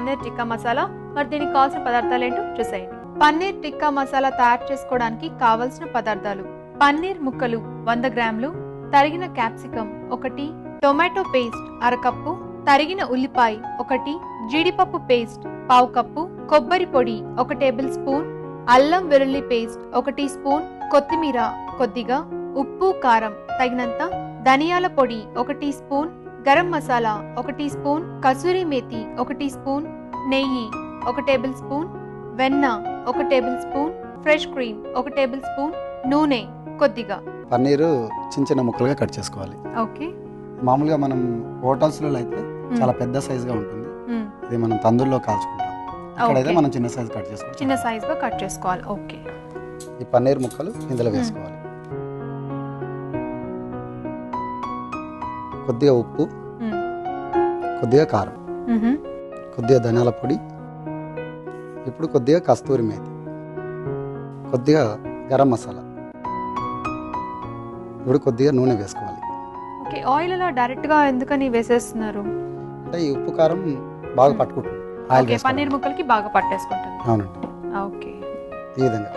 పన్నీర్ టిక్కా మసాలా. మరి దీనికి కావాల్సిన పదార్థాలు ఏంటో చూసేయండి. పన్నీర్ టిక్కా మసాలా తయారు చేసుకోవడానికి కావలసిన పదార్థాలు. పన్నీర్ ముక్కలు వంద గ్రాములు తరిగిన క్యాప్సికం ఒకటి టొమాటో పేస్ట్ అరకప్పు తరిగిన ఉల్లిపాయ ఒకటి జీడిపప్పు పేస్ట్ పావు కప్పు కొబ్బరి పొడి ఒక టేబుల్ స్పూన్ అల్లం వెల్లుల్లి పేస్ట్ ఒక టీ స్పూన్ కొత్తిమీర కొద్దిగా ఉప్పు కారం తగినంత ధనియాల పొడి ఒక టీ స్పూన్ గరం మసాలా ఒక టీ స్పూన్ కసూరి మేతి ఒక టీ స్పూన్ నెయ్యి ఒక టేబుల్ స్పూన్ వెన్న ఒక టేబుల్ స్పూన్ ఫ్రెష్ క్రీమ్ ఒక టేబుల్ స్పూన్ నూనె కొద్దిగా. పన్నీరు చిన్న చిన్న ముక్కలుగా కట్ చేసుకోవాలి. ఓకే. మామూలుగా మనం హోటల్స్లో అయితే చాలా పెద్ద సైజుగా ఉంటుంది. ఇది మనం తందూరులో కాల్చుకుంటాం. ఇక్కడైతే మనం చిన్న సైజు కట్ చేసుకోవాలి చిన్న సైజ్గా కట్ చేసుకోవాలి. ఓకే. ఈ పన్నీర్ ముక్కలు ఇందులో వేసుకోవాలి. కొద్దిగా ఉప్పు కొద్దిగా కారం కొద్దిగా ధనియాల పొడి ఇప్పుడు కొద్దిగా కస్తూరి మేతి కొద్దిగా గరం మసాలా. ఇప్పుడు కొద్దిగా నూనె వేసుకోవాలి. ఓకే ఆయిల్ అలా డైరెక్ట్గా ఎందుకని వేసేస్తున్నారు? అంటే ఈ ఉప్పు కారం బాగా పట్టుకుంటుంది. ఆయిల్. పన్నీర్ ముక్కలకి బాగా పట్టేసుకుంటుంది. అవునండి. ఓకే. ఈ విధంగా.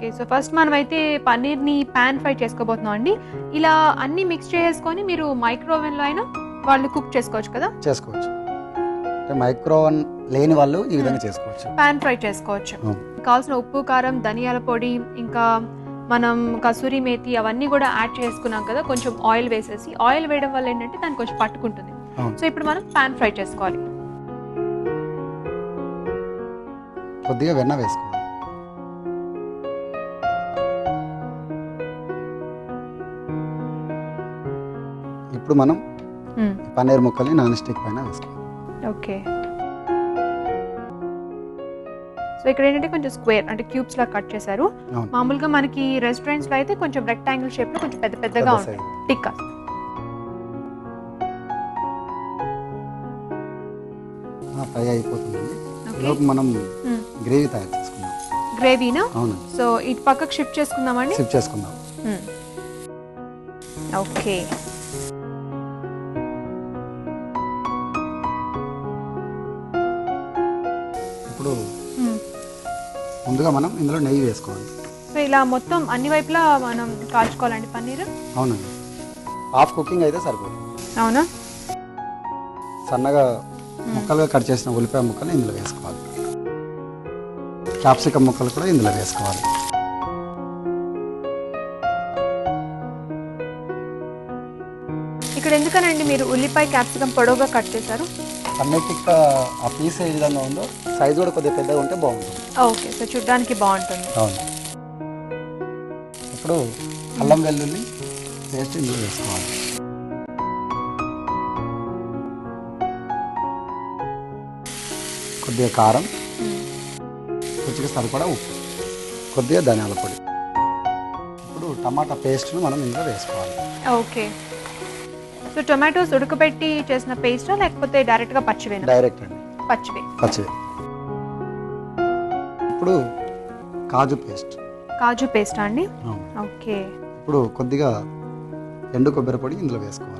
ఓకే సో ఫస్ట్ మనం అయితే పన్నీర్ని పాన్ ఫ్రై చేసుకోబోతున్నాం అండి. ఇలా అన్ని మిక్స్ చేసుకొని మీరు మైక్రోవేవ్లో అయినా వాళ్ళు కుక్ చేసుకోవచ్చు కదా? చేసుకోవచ్చు. మైక్రోవన్ లేని వాళ్ళు ఈ విధంగా చేసుకోవచ్చు. పాన్ ఫ్రై చేసుకోవచ్చు. కావాల్సిన ఉప్పు కారం ధనియాల పొడి ఇంకా మనం కసూరి మేతి అవన్నీ కూడా యాడ్ చేసుకున్నాం కదా కొంచెం ఆయిల్ వేసేసి. ఆయిల్ వేయడం వల్ల ఏంటంటే దాన్ని కొంచెం పట్టుకుంటుంది. సో ఇప్పుడు మనం పాన్ ఫ్రై చేసుకోవాలి. కొద్దిగా వెన్న వేసుకోవాలి. ఇప్పుడు మనం. ఈ పన్నీర్ ముక్కల్ని నాన్ స్టిక్ పైన వేసుకోవాలి. ఓకే. సో ఇక్కడ ఏంటంటే కొంచెం స్క్వేర్ అంటే క్యూబ్స్ లా కట్ చేశారు. అవును. మామూలుగా మనకి రెస్టారెంట్స్లో అయితే కొంచెం రెక్టాంగిల్ షేప్లో కొంచెం పెద్ద పెద్దగా పెద్ద ఉంటాయి. టిక్కా. ఫ్రై అయిపోతుందండి. లోపు మనం గ్రేవీ తయారు చేసుకుందాం. గ్రేవీనా? అవునండి సో ఇటు పక్కకు షిఫ్ట్ చేసుకుందామండి? సిప్ చేసుకుందాం. మ్మ్. ఓకే. మ్మ్. ముందుగా మనం ఇందులో నెయ్యి వేసుకోవాలి. సో ఇలా మొత్తం అన్ని వైపులా మనం కాల్చుకోవాలండి పన్నీర్? అవునండి. హాఫ్ కుకింగ్ అయితే సరిపోతుంది అవునా? సన్నగా ముక్కలుగా కట్ చేసిన ఉల్లిపాయ ముక్కలు ఇందులో వేసుకోవాలి. క్యాప్సికమ్ ముక్కలు కూడా ఇందులో వేసుకోవాలి. ఇక్కడ ఎందుకనండి మీరు ఉల్లిపాయ క్యాప్సికం పొడవుగా కట్ చేశారు? ఆ పీస్ ఏ విధంగా ఉందో సైజ్ కూడా కొద్దిగా పెద్దగా ఉంటే బాగుంటుంది. ఓకే సో చూడ్డానికి బాగుంటుంది. అవును. ఇప్పుడు అల్లం వెల్లుల్లి పేస్ట్ ఇందులో వేసుకోవాలి. కొద్దిగా కారం రుచికి సరిపడా ఉప్పు కొద్దిగా ధనియాల పొడి. ఇప్పుడు టమాటా పేస్ట్ను మనం ఇందులో వేసుకోవాలి. ఓకే. సో టొమాటోస్ ఉడకబెట్టి చేసిన పేస్టా లేకపోతే డైరెక్ట్గా పచ్చివేనా డైరెక్ట్ అండి. పచ్చివే. పచ్చివి. ఇప్పుడు కాజు పేస్ట్ కాజు పేస్టా అండి. ఓకే. ఇప్పుడు కొద్దిగా ఎండు కొబ్బరి పొడి ఇందులో వేసుకోవాలి.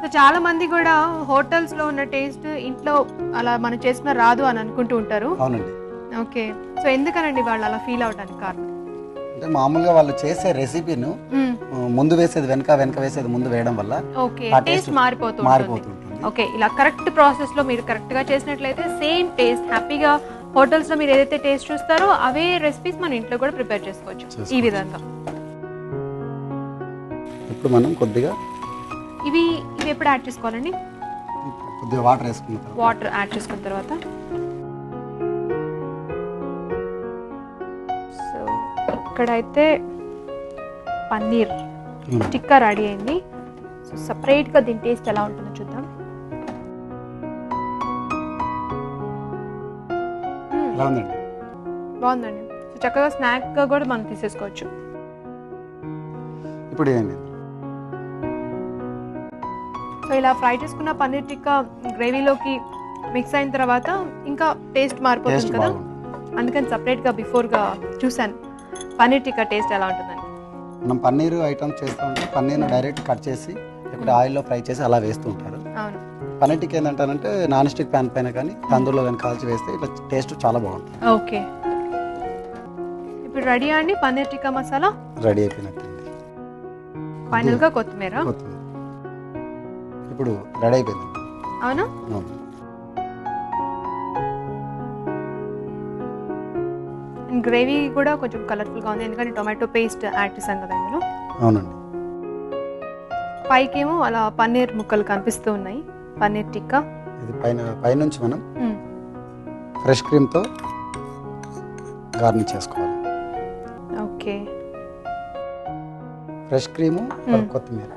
సో చాలా మంది కూడా హోటల్స్లో ఉన్న టేస్ట్ ఇంట్లో అలా మనం చేసిన రాదు అని అనుకుంటూ ఉంటారు. అవునండి. ఓకే. సో ఎందుకనండి వాళ్ళు అలా ఫీల్ అవడానికి కారణం? అంటే మామూలుగా వాళ్ళు చేసే రెసిపీను. ముందు వేసేది వెనక వెనక వేసేది ముందు వేయడం వల్ల ఆ టేస్ట్ మారిపోతుంది మారిపోతుంటుంది. ఓకే ఇలా కరెక్ట్ ప్రాసెస్లో మీరు కరెక్ట్గా చేసినట్లయితే సేమ్ టేస్ట్ హ్యాపీగా హోటల్స్లో మీరు ఏదైతే టేస్ట్ చూస్తారో అవే రెసిపీస్ మన ఇంట్లో కూడా ప్రిపేర్ చేసుకోవచ్చు. ఈ. విధంగా. ఇప్పుడు మనం కొద్దిగా ఇవి ఇవి ఎప్పుడు యాడ్ చేసుకోవాలండి? కొద్దిగా వాటర్ వేసుకున్న తర్వాత. వాటర్ యాడ్ చేసుకున్న తర్వాత. ఇక్కడైతే పన్నీర్. టిక్కా రెడీ అయింది. సో సపరేట్గా దీని టేస్ట్ ఎలా ఉంటుందో చూద్దాం. బాగుందండి. సో చక్కగా స్నాక్గా కూడా మనం తీసేసుకోవచ్చు. ఇప్పుడు సో ఇలా ఫ్రై చేసుకున్న పన్నీర్ టిక్కా గ్రేవీలోకి మిక్స్ అయిన తర్వాత ఇంకా టేస్ట్ మారిపోతుంది కదా? అందుకని సపరేట్గా బిఫోర్గా చూశాను. పన్నీర్ టిక్కా టేస్ట్ ఎలా ఉంటుందని మనం పన్నీర్ ఐటమ్స్ చేస్తూ ఉంటే పన్నీర్ను డైరెక్ట్ కట్ చేసి ఇప్పుడు ఆయిల్లో ఫ్రై చేసి అలా వేస్తూ ఉంటారు. అవును. పన్నీర్ టిక్కా ఏంటంటారంటే నాన్ స్టిక్ ప్యాన్ పైన కానీ తందూరులో కానీ కాల్చి వేస్తే ఇట్లా టేస్ట్ చాలా బాగుంటుంది. ఓకే. ఇప్పుడు రెడీ అండి పన్నీర్ టిక్కా మసాలా? రెడీ అయిపోయినట్టుంది ఫైనల్గా కొత్తిమీర? కొత్తిమీర. ఇప్పుడు రెడీ అయిపోయింది. అవునా? అవును. గ్రేవీ కూడా కొంచెం కలర్ఫుల్గా ఉంది. ఎందుకంటే టొమాటో పేస్ట్ యాడ్ చేశాం కదా ఇందులో. అవునండి. పైకేమో అలా పన్నీర్ ముక్కలు కనిపిస్తూ ఉన్నాయి. పన్నీర్ టిక్కా. ఇది పైన పైనుంచి మనం. ఫ్రెష్ క్రీమ్తో గార్నిష్ చేసుకోవాలి. ఓకే. Fresh cream. కొత్తిమీర.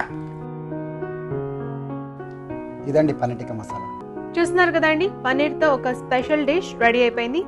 ఇదండి పన్నీర్ టిక్కా మసాలా. చూస్తున్నారు కదండి పన్నీర్తో ఒక స్పెషల్ డిష్ రెడీ అయిపోయింది.